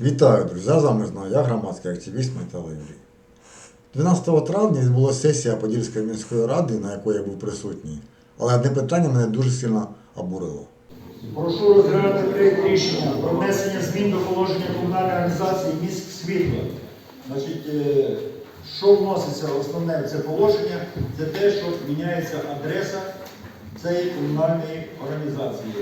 Вітаю, друзі! З вами знову я, громадський активіст Михайло Юрій. 12 травня відбулася сесія Подільської міської ради, на якій я був присутній, але одне питання мене дуже сильно обурило. Прошу розглянути проєкт рішення про внесення змін до положення комунальної організації міськ світло. Значить, е, що вноситься основне в це положення? Це те, що міняється адреса цієї комунальної організації.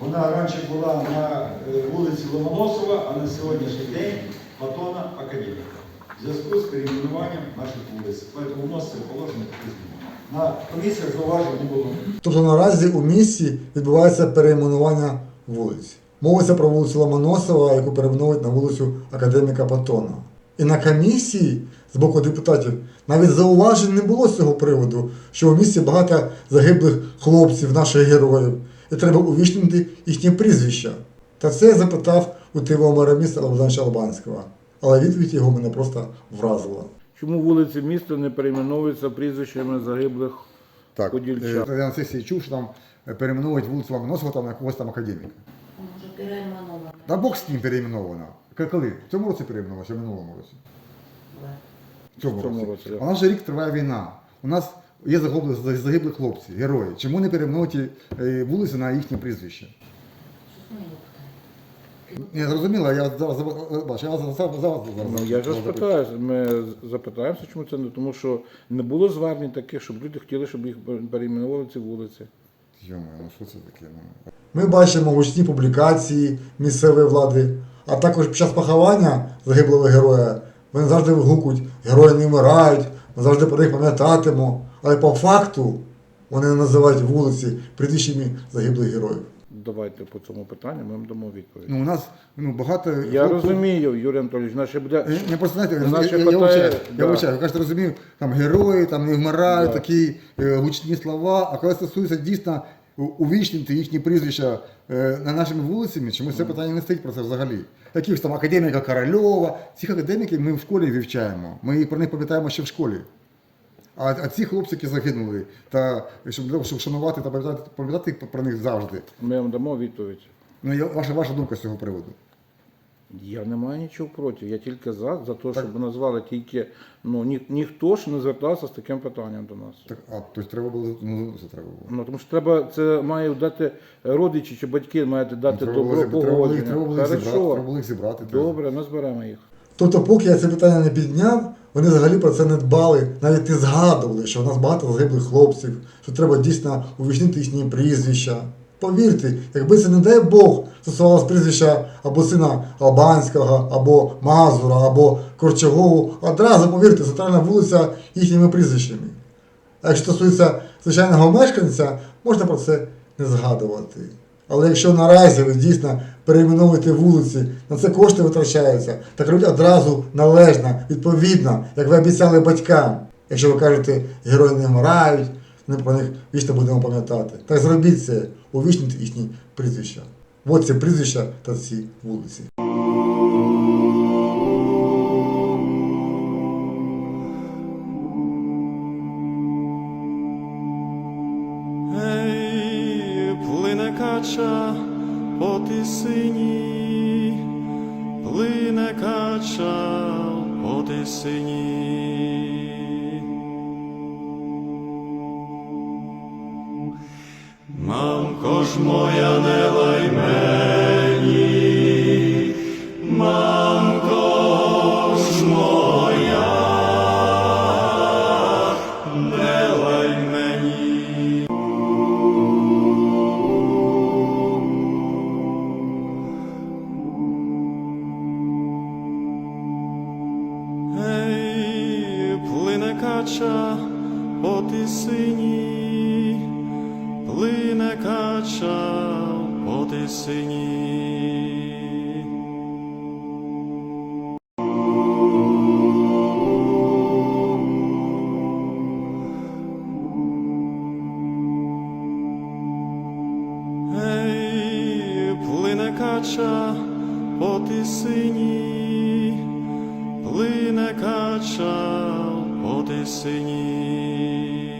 Вона раніше була на е, вулиці Ломоносова, а на сьогоднішній день Платона Академіка. В зв'язку з перейменуванням наших вулиць. Тому вноситься положення такі зміни. На комісіях зауважень не було. Тобто наразі у місті відбувається перейменування вулиць. Мовиться про вулицю Ломоносова, яку перейменують на вулицю Академіка Патона. І на комісії з боку депутатів навіть зауважень не було з цього приводу, що у місті багато загиблих хлопців, наших героїв, і треба увічнити їхні прізвища. Та це я запитав у тивого мера міста Богдана Албанського. Але відповідь його мене просто вразила. Чому вулиці міста не перейменовуються прізвищами загиблих Так, подільчан? е, я на сесії чув, що там е, перейменовують вулицю Ломоносова там на якогось там академіка. Може, перейменована. Та Бог з ним перейменована. К- Коли? В цьому році перейменована, чи в минулому році? В цьому, В цьому році. році. У нас вже рік триває війна. У нас є загиблі, загиблі хлопці, герої. Чому не перейменувати е, вулиці на їхнє прізвище? Не зрозуміло, я зараз за- бачу, я зараз зараз. Ну, я ж спитаю, ми запитаємося, чому це не тому, що не було звернень таких, щоб люди хотіли, щоб їх перейменували ці вулиці. Йомо, ну що це таке? Ну, Ми бачимо гучні публікації місцевої влади, а також під час поховання загиблого героя вони завжди вигукують, герої не вмирають, ми завжди про них пам'ятатимо. Але по факту вони не називають вулиці прізвищами загиблих героїв. Давайте по цьому питанню ми вам дамо відповідь. ну у нас ну, багато. Я хлоп- розумію, Юрій Анатолійович, наше буде. Я Не просто знаєте, Вона я, ще я, я, питає, вивчаю, да. я вивчаю. Ви кажете, розумію, там герої там не вмирають, Да. такі е, гучні слова. А коли стосується дійсно увічнити їхні прізвища е, на нашими вулицями, чомусь це питання не стоїть про це взагалі. Яких там академіка Корольова, цих академіків ми в школі вивчаємо. Ми про них пам'ятаємо ще в школі. А, а ці хлопці, які загинули, та щоб, щоб шанувати та пам'ятати, пам'ятати про них завжди. Ми вам дамо відповідь. Ну, я, ваша, ваша думка з цього приводу. Я не маю нічого проти. Я тільки за, за те, щоб назвали тільки. Ну ні, ніхто ж не звертався з таким питанням до нас. Так, а тобто треба було, ну, це треба було. Ну тому що треба, це має дати родичі чи батьки маєте дати Треба добро було- треба було їх- погодження. треба було їх зібрати, треба було їх зібрати. Добре, ми зберемо їх. Тобто, поки я це питання не підняв, вони взагалі про це не дбали, навіть не згадували, що в нас багато загиблих хлопців, що треба дійсно увічнити їхні прізвища. Повірте, якби це, не дай Бог, стосувалося прізвища або сина Албанського, або Мазура, або Корчагову, одразу повірте, центральна вулиця їхніми прізвищами. А якщо стосується звичайного мешканця, можна про це не згадувати. Але якщо наразі ви дійсно перейменовуєте вулиці, на це кошти витрачаються, так робіть одразу належно, відповідно, як ви обіцяли батькам. Якщо ви кажете, герої не вмирають, ми про них вічно будемо пам'ятати. Так зробіть це, увічніть їхні прізвища. От ці прізвища та ці вулиці. Кача по тисині, плине кача по тисині. Мамко ж моя не лай мені, мамко ж моя, не лай мені. Ей, плине кача по тисині, кача по тисині. Кача по тисині, плине кача по тисині.